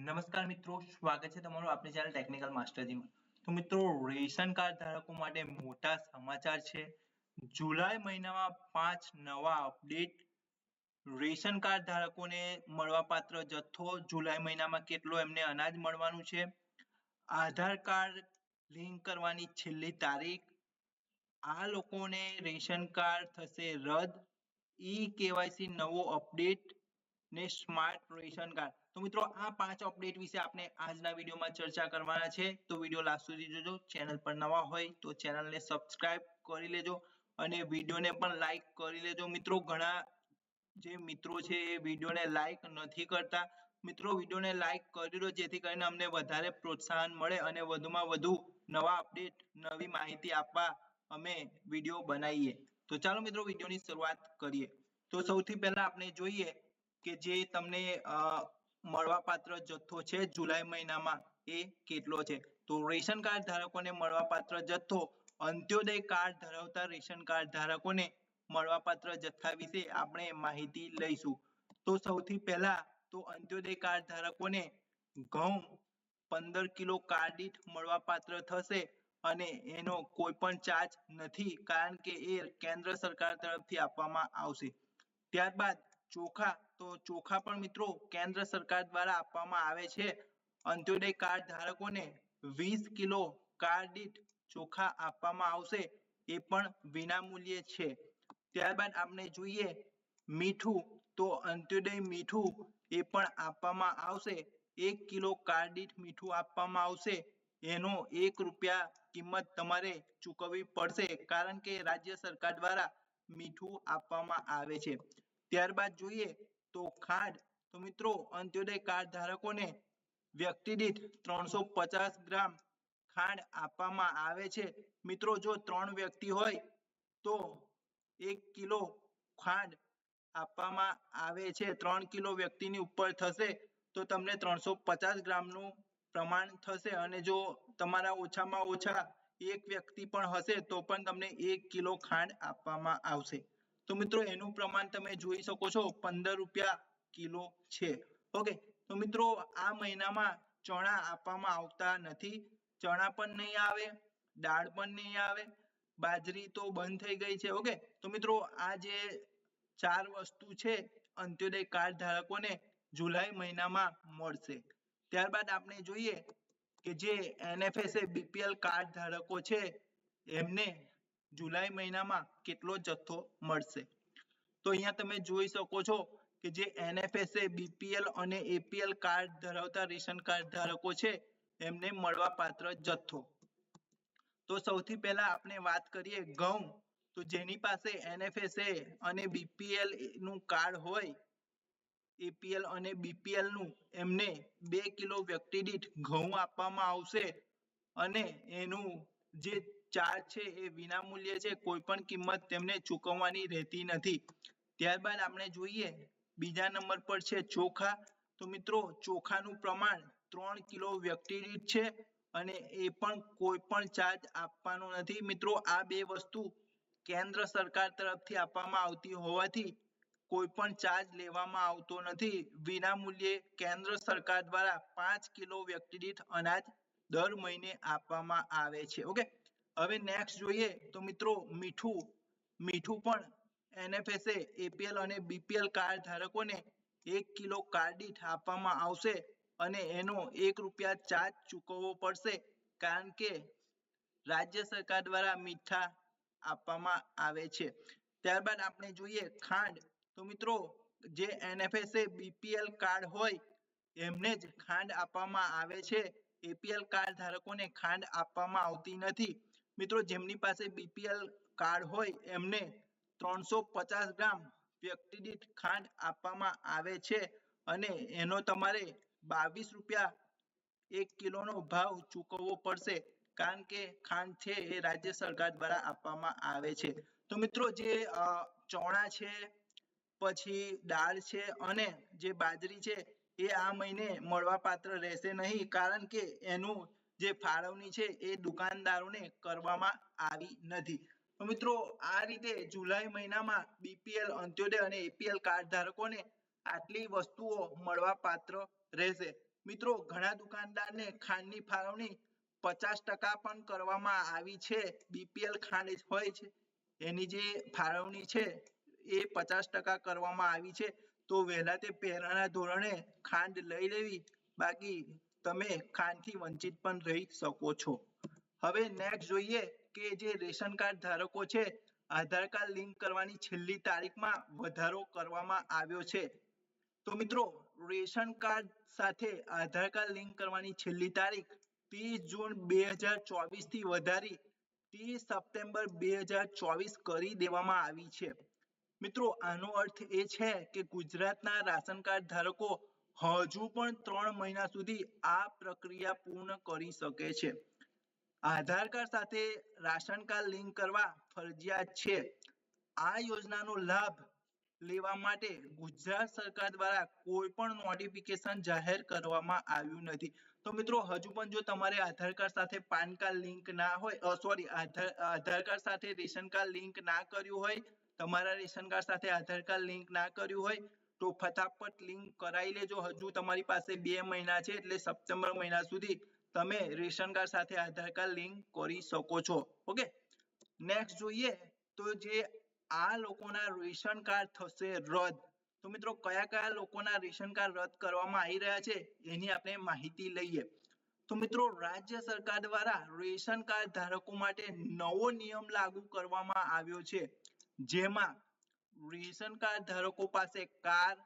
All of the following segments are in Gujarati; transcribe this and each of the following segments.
નમસ્કાર મિત્રો, સ્વાગત છે તમારું આપણી ચેનલ ટેકનિકલ માસ્ટરજીમાં તો મિત્રો, રેશન કાર્ડ ધારકો માટે મોટા સમાચાર છે. જુલાઈ મહિનામાં પાંચ નવા અપડેટ રેશન કાર્ડ ધારકોને મળવાપાત્ર જથ્થો જુલાઈ મહિનામાં કેટલો એમને અનાજ મળવાનું છે. આધાર કાર્ડ લિંક કરવાની છેલ્લી તારીખ. આ લોકોને રેશન કાર્ડ થશે રદ. ઈ કેવાયસી નવો અપડેટ ને સ્માર્ટ રેશન કાર્ડ મિત્રો, આ પાંચ અપડેટ વિશે આપણે આજના વિડીયોમાં ચર્ચા કરવાના છે. તો વીડિયો લાસ્ટ સુધી જોજો. ચેનલ પર નવા હોય તો ચેનલને સબસ્ક્રાઇબ કરી લેજો અને વિડીયોને પણ લાઈક કરી લેજો. મિત્રો, ઘણા જે મિત્રો છે એ વિડીયોને લાઈક નથી કરતા. મિત્રો, વિડીયોને લાઈક કરી દો જેથી કરીને અમને વધારે પ્રોત્સાહન મળે અને વધુમાં વધુ નવા અપડેટ નવી માહિતી આપવા અમે વીડિયો બનાવીએ. તો ચાલો મિત્રો, વિડીયોની શરૂઆત કરીએ. તો સૌથી પહેલા આપણે જોઈએ કે જે તમને મળવાપાત્ર જથ્થો છે જુલાઈ મહિનામાં? એ કેટલો છે? તો રેશન કાર્ડ ધારકોને મળવાપાત્ર જથ્થો, અંત્યોદય કાર્ડ ધરાવતા રેશન કાર્ડ ધારકોને મળવાપાત્ર જથ્થા વિશે આપણે માહિતી લઈશું. તો સૌથી પહેલા તો અંત્યોદય કાર્ડ ધારકોને ઘઉં પંદર કિલો કાર્ડ મળવાપાત્ર થશે અને એનો કોઈ પણ ચાર્જ નથી કારણ કે એ કેન્દ્ર સરકાર તરફથી આપવામાં આવશે. ત્યારબાદ ચોખા, તો ચોખા પણ મિત્રો કેન્દ્ર સરકાર દ્વારા આપવામાં આવે છે. અંત્યોદય કાર્ડ ધારકોને વીસ કિલો કાર્ડ દીઠ ચોખા આપવામાં આવશે એ પણ વિનામૂલ્યે છે. ત્યારબાદ આપણે જોઈએ મીઠું, તો અંત્યોદય મીઠું એ પણ આપવામાં આવશે. એક કિલો કાર્ડ દીઠ મીઠું આપવામાં આવશે. એનો એક રૂપિયા કિંમત તમારે ચૂકવવી પડશે, કારણ કે રાજ્ય સરકાર દ્વારા મીઠું આપવામાં આવે છે. ત્યારબાદ જોઈએ તો ખાંડ. તો મિત્રો, અંત્યોદય કાર્ડ ધારકોને વ્યક્તિ દીઠ ત્રણસો પચાસ ગ્રામ ખાંડ આપવામાં આવે છે. મિત્રો, જો ત્રણ વ્યક્તિ હોય તો એક કિલો ખાંડ આપવામાં આવે છે. ત્રણ કિલો વ્યક્તિની ઉપર થશે તો તમને ત્રણસો પચાસ ગ્રામનું પ્રમાણ થશે. અને જો તમારા ઓછામાં ઓછા એક વ્યક્તિ પણ હશે તો પણ તમને એક કિલો ખાંડ આપવામાં આવશે. તો મિત્રો એનું પ્રમાણ તમે જોઈ શકો છો, પંદર રૂપિયા કિલો છે. ઓકે, તો મિત્રો આ મહિનામાં ચણા આપવામાં આવતા નથી. ચણા પણ નહીં આવે, દાળ પણ નહીં આવે, બાજરી તો બંધ થઈ ગઈ છે. ઓકે, તો મિત્રો આ જે ચાર વસ્તુ છે, અંત્યોદય કાર્ડ ધારકોને જુલાઈ મહિનામાં મળશે. ત્યારબાદ આપણે જોઈએ કે જે એનએફએસએ બીપીએલ કાર્ડ ધારકો છે, એમને જુલાઈ મહિનામાં કેટલો જથ્થો મળશે? તો અહીંયા તમે જોઈ શકો છો કે જે એનએફએસએ બીપીએલ અને એપીએલ કાર્ડ ધરાવતા રેશન કાર્ડ ધારકો છે, એમને મળવા પાત્ર જથ્થો. તો સૌથી પહેલા આપણે વાત કરીએ ઘઉં. તો જેની પાસે એનએફએસએ અને બીપીએલનું કાર્ડ હોય એપીએલ અને બીપીએલનું, એમને બે કિલો વ્યક્તિ દીઠ ઘઉં આપવામાં આવશે અને એનું જે ચાર્જ છે એ વિનામૂલ્ય છે કોઈ પણ કિંમત તેમને ચૂકવવાની રહેતી નથી. ત્યારબાદ આપણે જોઈએ, બીજા નંબર પર છે ચોખા. તો મિત્રો, ચોખાનું પ્રમાણ ત્રણ કિલો વ્યક્તિ દીઠ છે અને એ પણ કોઈ પણ ચાર્જ આપવાનો નથી. મિત્રો, આ બે વસ્તુ કેન્દ્ર સરકાર તરફથી આપવામાં આવતી હોવાથી કોઈ પણ ચાર્જ લેવામાં આવતો નથી. વિનામૂલ્યે કેન્દ્ર સરકાર દ્વારા પાંચ કિલો વ્યક્તિ દીઠ અનાજ દર મહિને આપવામાં આવે છે. ઓકે હવે નેક્સ્ટ જોઈએ તો મિત્રો મીઠું મીઠું પણ એનએફએસએ એપીએલ અને બીપીએલ કાર્ડ ધારકોને એક કિલો કાર્ડ આપવામાં આવશે અને એનો એક રૂપિયા ચાર્જ ચૂકવવો પડશે કારણ કે રાજ્ય સરકાર દ્વારા મીઠા આપવામાં આવે છે. ત્યારબાદ આપણે જોઈએ ખાંડ. તો મિત્રો, જે એનએફએસએ બીપીએલ કાર્ડ હોય, એમને જ ખાંડ આપવામાં આવે છે. APL કાર્ડ ધારકોને ખાંડ આપવામાં આવતી નથી. મિત્રો, જેમની પાસે બીપીએલ કાર્ડ હોય, એમને ત્રણસો પચાસ ગ્રામ વ્યક્તિ દીઠ ખાંડ આપવામાં આવે છે અને એનો તમારે બાવીસ રૂપિયા એક કિલોનો ભાવ ચૂકવવો પડશે. કારણ કે ખાંડ છે એ રાજ્ય સરકાર દ્વારા આપવામાં આવે છે. તો મિત્રો, જે ચણા છે, પછી દાળ છે અને જે બાજરી છે એ આ મહિને મળવાપાત્ર રહેશે નહીં, કારણ કે એનું જે ફાળવણી છે એ દુકાનદારોને કરવામાં આવી નથી. મિત્રો, આ રીતે જુલાઈ મહિનામાં બીપીએલ, અંત્યોદય અને એપીએલ કાર્ડ ધારકોને આટલી વસ્તુઓ મળવા પાત્ર રહેશે. મિત્રો, ઘણા દુકાનદારને ખાંડની ફાળવણી પચાસ ટકા પણ કરવામાં આવી છે. બીપીએલ ખાંડ હોય છે. એની જે ફાળવણી છે એ પચાસ ટકા કરવામાં આવી છે. તો વહેલા તે પહેરાના ધોરણે ખાંડ લઈ લેવી. બાકી તમે ખાંડથી વંચિત પણ રહી શકો છો. હવે નેક્સ્ટ જોઈએ કે જે રેશન કાર્ડ ધારકો છે, આધાર કાર્ડ લિંક કરવાની છેલ્લી તારીખમાં વધારો કરવામાં આવ્યો છે. તો મિત્રો, રેશન કાર્ડ સાથે આધાર કાર્ડ લિંક કરવાની છેલ્લી તારીખ ત્રીસ જૂન બે હજાર ચોવીસથી વધારી ત્રીસ સપ્ટેમ્બર બે હજાર ચોવીસ કરી દેવામાં આવી છે. મિત્રો, આનો અર્થ એ છે કે ગુજરાતના રાશન કાર્ડ ધારકો હજુ પણ ત્રણ મહિના સુધી આ પ્રક્રિયા પૂર્ણ કરી શકે છે. આધાર કાર્ડ સાથે રાશન કાર્ડ લિંક કરવા ફરજિયાત છે. આ યોજનાનો લાભ લેવા માટે ગુજરાત સરકાર દ્વારા કોઈ પણ નોટિફિકેશન જાહેર કરવામાં આવ્યું નથી. તો મિત્રો, હજુ પણ જો તમારે આધાર કાર્ડ સાથે પાન કાર્ડ લિંક ના હોય સોરી, આધાર આધાર કાર્ડ સાથે રેશન કાર્ડ લિંક ના કર્યું હોય તમારા રેશન કાર્ડ સાથે આધાર કાર્ડ લિંક ના કર્યું હોય તો ફટાફટ લિંક કરાવી લેજો. હજુ તમારી પાસે બે મહિના છે એટલે સપ્ટેમ્બર મહિના સુધી તમે રેશન કાર્ડ સાથે આધાર કાર્ડ લિંક કરી શકો છો. ઓકે? નેક્સ્ટ જોઈએ તો જે આ લોકોના રેશન કાર્ડ થશે રદ. તો મિત્રો, કયા કયા લોકોના રેશન કાર્ડ રદ કરવામાં આવી રહ્યા છે એની આપણે માહિતી લઈએ. તો મિત્રો, રાજ્ય સરકાર દ્વારા રેશન કાર્ડ ધારકો માટે નવો નિયમ લાગુ કરવામાં આવ્યો છે. જેમાં રેશન કાર્ડ ધારકો પાસે કાર,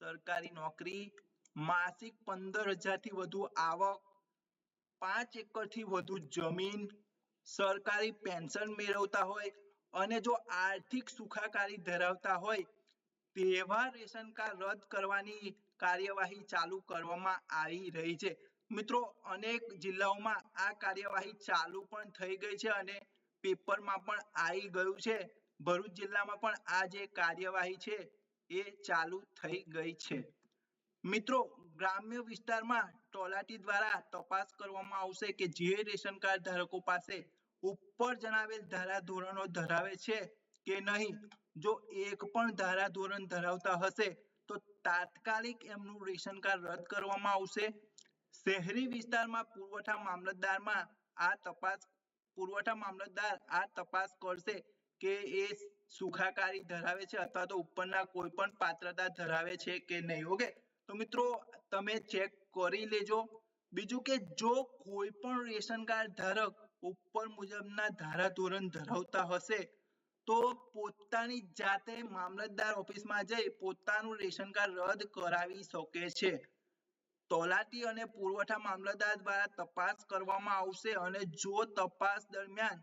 સરકારી નોકરી, માસિક પંદર હજારથી વધુ આવક, પાંચ એકરથી વધુ જમીન, સરકારી પેન્શન મેળવતા હોય અને જો આર્થિક સુખાકારી ધરાવતા હોય, તેવા રેશન કાર્ડ રદ કરવાની કાર્યવાહી ચાલુ કરવામાં આવી રહી છે. મિત્રો, અનેક જિલ્લાઓમાં આ કાર્યવાહી ચાલુ પણ થઈ ગઈ છે અને પેપરમાં પણ આવી ગયું છે. ભરૂચ જિલ્લામાં પણ આ જે કાર્યવાહી છે, એ ચાલુ થઈ ગઈ છે. મિત્રો, ગ્રામ્ય વિસ્તારમાં તલાટી દ્વારા તપાસ કરવામાં આવશે કે જે રેશન કાર્ડ ધારકો પાસે ઉપર જણાવેલ ધારા ધરાવે છે કે નહીં, જો એક પણ ધારા ધોરણ ધરાવતા હશે, તો તાત્કાલિક એમનું રેશન કાર્ડ રદ કરવામાં આવશે. શહેરી વિસ્તારમાં પુરવઠા મામલતદારમાં આ તપાસ, પુરવઠા મામલતદાર આ તપાસ કરશે કે એ સુખાકારી ધરાવે છે અથવા તો ઉપરના કોઈ પણ પાત્રતા ધરાવે છે કે નહીં, ઓકે? તો મિત્રો, તમે ચેક કરી લેજો. બીજું કે જો કોઈ પણ રેશન કાર્ડ ધારક ઉપર મુજબના ધારા ધરાવતા હશે, તો પોતાની જાતે મામલતદાર ઓફિસમાં જઈ પોતાનું રેશન કાર્ડ રદ કરાવી શકે છે. તલાટી અને પુરવઠા મામલતદાર દ્વારા તપાસ કરવામાં આવશે અને જો તપાસ દરમિયાન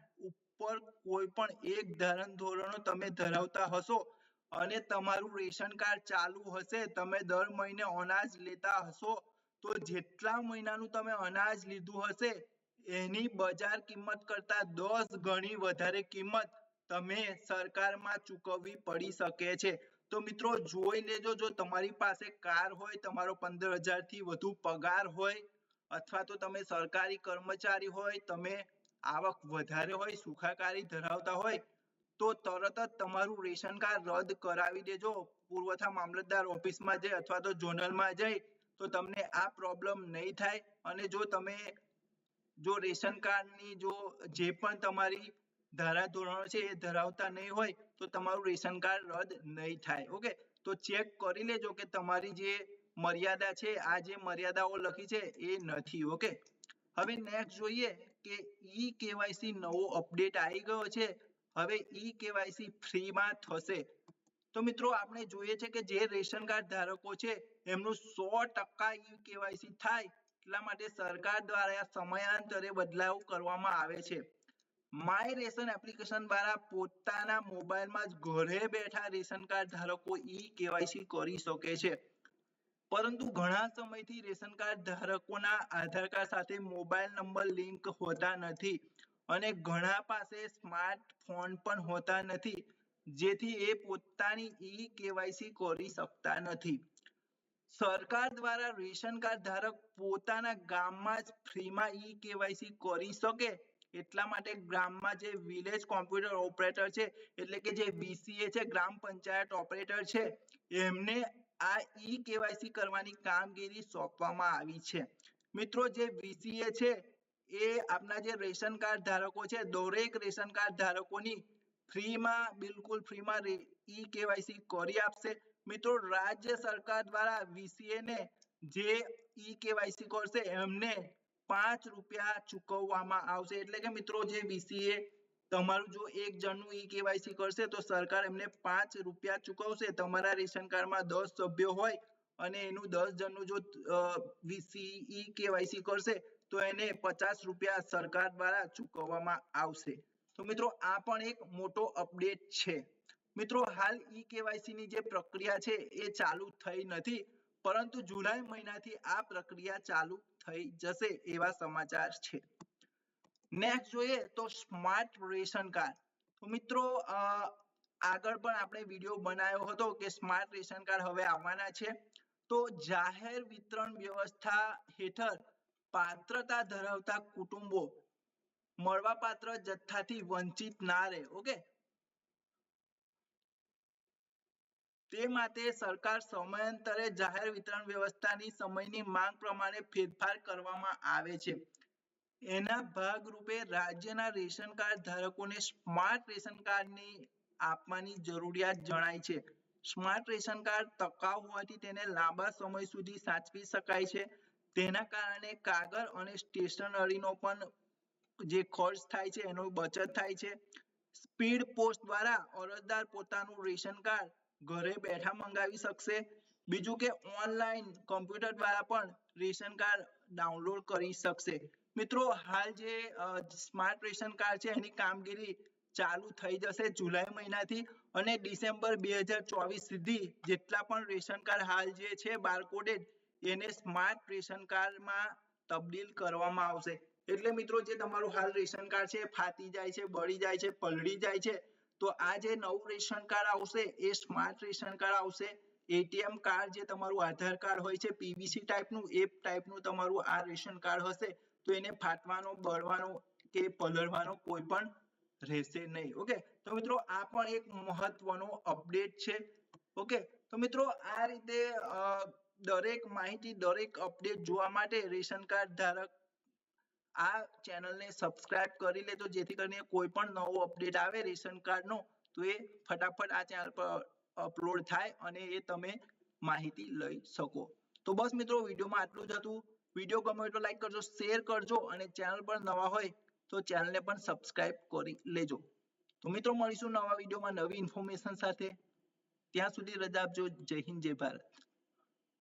ઉપર કોઈ પણ એક ધરણ ધોરણો તમે ધરાવતા હશો અને તમારું રેશન કાર્ડ ચાલુ હશે, તમે દર મહિને અનાજ લેતા હશો, તો જેટલા મહિનાનું તમે અનાજ લીધું હશે, એની બજાર કિંમત કરતા દસ ગણી વધારે કિંમત તમે સરકારમાં ચૂકવવી પડી શકે છે. તો મિત્રો, જોઈ લેજો, જો તમારી પાસે કાર હોય, તમારો પંદર હજારથી વધુ પગાર હોય, અથવા તો તમે સરકારી કર્મચારી હોય, તમે આવક વધારે હોય, સુખાકારી ધરાવતા હોય, તો તરત જ તમારું રેશન કાર્ડ રદ કરાવી દેજો. પુરવઠા મામલતદાર ઓફિસમાં જઈ અથવા તો ઝોનલમાં જઈ તો તમને આ પ્રોબ્લેમ નહીં થાય. અને જો તમે, જો રેશન કાર્ડની જો જે પણ તમારી ધારા ધોરણો છે એ ધરાવતા નહીં હોય, તો તમારું રેશન કાર્ડ રદ નહીં થાય. ઓકે? તો ચેક કરી લેજો કે તમારી જે મર્યાદા છે, આ જે મર્યાદાઓ લખી છે એ નથી. ઓકે? હવે નેક્સ્ટ જોઈએ કે ઈ કેવાયસી નવો અપડેટ આવી ગયો છે. હવે ઈ કેવાયસી ફ્રીમાં થશે. તો મિત્રો, આપણે જોઈએ છે કે જે રેશન કાર્ડ ધારકો છે, એમનું સો ટકા ઈ કેવાયસી થાય, એટલા માટે સરકાર દ્વારા સમયાંતરે બદલાવ કરવામાં આવે છે. માય રેશન એપ્લિકેશન દ્વારા પોતાના મોબાઈલમાં જ ઘરે બેઠા રેશન કાર્ડ ધારકો ઈ કેવાયસી કરી શકે છે. પરંતુ ઘણા સમયથી રેશન કાર્ડ ધારકોના આધાર કાર્ડ સાથે મોબાઈલ નંબર લિંક હોતા નથી અને ઘણા પાસે સ્માર્ટફોન પણ હોતા નથી, જેથી એ પોતાની ઈ કેવાયસી કરી શકતા નથી. સરકાર દ્વારા રેશન કાર્ડ ધારક પોતાના ગામમાં જ ફ્રીમાં ઈ કેવાયસી કરી શકે એટલા માટે ગ્રામમાં જે વિલેજ કોમ્પ્યુટર ઓપરેટર છે, એટલે કે જે બીસીએ છે, ગ્રામ પંચાયત ઓપરેટર છે, એમને આ ઈ કેવાયસી કરવાની કામગીરી સોંપવામાં આવી છે. મિત્રો, જે વીસીએ છે, એ આપના જે રેશન કાર્ડ ધારકો છે, દરેક રેશન કાર્ડ ધારકોની ફ્રીમાં, બિલકુલ ફ્રીમાં ઈ કેવાયસી કરી આપશે. મિત્રો, રાજ્ય સરકાર દ્વારા વીસીએ ને જે ઈ કેવાયસી કરશે, એમને પાંચ રૂપિયા ચૂકવવામાં આવશે. એટલે કે મિત્રો, જે VCA તમારું જો એક જણનું ઈ કેવાયસી કરશે, તો સરકાર એમને પાંચ રૂપિયા ચૂકવશે. તમારા રેશન કાર્ડમાં દસ સભ્યો હોય અને એનું દસ જણનું જો ઈ કેવાયસી કરશે, તો એને પચાસ રૂપિયા સરકાર દ્વારા ચૂકવવામાં આવશે. તો મિત્રો, આ પણ એક મોટો અપડેટ છે. મિત્રો, હાલ ઈ કેવાયસી ની જે પ્રક્રિયા છે, એ ચાલુ થઈ નથી, પરંતુ જુલાઈ મહિનાથી આ પ્રક્રિયા ચાલુ થઈ જશે એવા સમાચાર છે. Next જોઈએ તો સ્માર્ટ રેશન કાર્ડ તો મિત્રો આગળ પણ આપણે વીડિયો બનાવ્યો હતો કે સ્માર્ટ રેશન કાર્ડ હવે આવવાના છે. તો જાહેર વિતરણ વ્યવસ્થા હેઠળ પાત્રતા ધરાવતા કુટુંબો મળવાપાત્ર જથ્થાથી વંચિત ના રહે, ઓકે? તે માટે સરકાર સમયાંતરે જાહેર વિતરણ વ્યવસ્થાની સમયની માંગ પ્રમાણે ફેરફાર કરવામાં આવે છે. એના ભાગરૂપે રાજ્યના રેશન કાર્ડ ધારકોને સ્માર્ટ રેશન કાર્ડની આપવાની જરૂરિયાત જણાય છે. સ્માર્ટ રેશન કાર્ડ ટકાઉ હોવાથી તેને લાંબા સમય સુધી સાચવી શકાય છે. તેના કારણે કાગળ અને સ્ટેશનરીનો પણ જે ખર્ચ થાય છે, એનો બચત થાય છે. સ્પીડ પોસ્ટ દ્વારા અરજદાર પોતાનું રેશન કાર્ડ ઘરે બેઠા મંગાવી શકશે. બીજું કે ઓનલાઈન કોમ્પ્યુટર દ્વારા પણ રેશન કાર્ડ ડાઉનલોડ કરી શકશે. મિત્રો, હાલ જે સ્માર્ટ રેશન કાર્ડ છે, એની કામગીરી ચાલુ થઈ જશે જુલાઈ મહિનાથી અને ડિસેમ્બર બે હજાર ચોવીસ સુધી જેટલા પણ રેશન કાર્ડ હાલ જે છે બારકોડેડ એને સ્માર્ટ રેશન કાર્ડમાં તબદીલ કરવામાં આવશે. એટલે મિત્રો, જે તમારું હાલ રેશન કાર્ડ છે ફાટી જાય છે, બળી જાય છે, પલળી જાય છે, તો આ જે નવું રેશન કાર્ડ આવશે, એ સ્માર્ટ રેશન કાર્ડ આવશે. એટીએમ કાર્ડ જે તમારું આધાર કાર્ડ હોય છે પીવીસી ટાઈપનું એ ટાઈપનું તમારું આ રેશન કાર્ડ હશે, તો એને ફાટવાનો, બળવાનો કે પલળવાનો કોઈ પણ રહેશે નહીં ઓકે તો મિત્રો આ પણ એક મહત્વનો અપડેટ છે ઓકે તો મિત્રો આ રીતે દરેક માહિતી, દરેક અપડેટ જોવા માટે રેશન કાર્ડ ધારક આ ચેનલને સબસ્ક્રાઇબ કરી લેજો, જેથી કરીને કોઈ પણ નવો અપડેટ આવે રેશન કાર્ડ નો, તો એ ફટાફટ આ ચેનલ પર અપલોડ થાય અને એ તમે માહિતી લઈ શકો. તો બસ મિત્રો, વિડીયોમાં આટલું જ હતું. વીડિયો ગમે તો લાઈક કરજો શેર કરજો અને ચેનલ પર નવા હોય તો ચેનલને પણ સબસ્ક્રાઇબ કરી લેજો. તો મિત્રો, મળીશું નવા વિડીયોમાં નવી ઇન્ફોર્મેશન સાથે. ત્યાં સુધી રજા આપજો. જય હિન્દ, જય ભારત.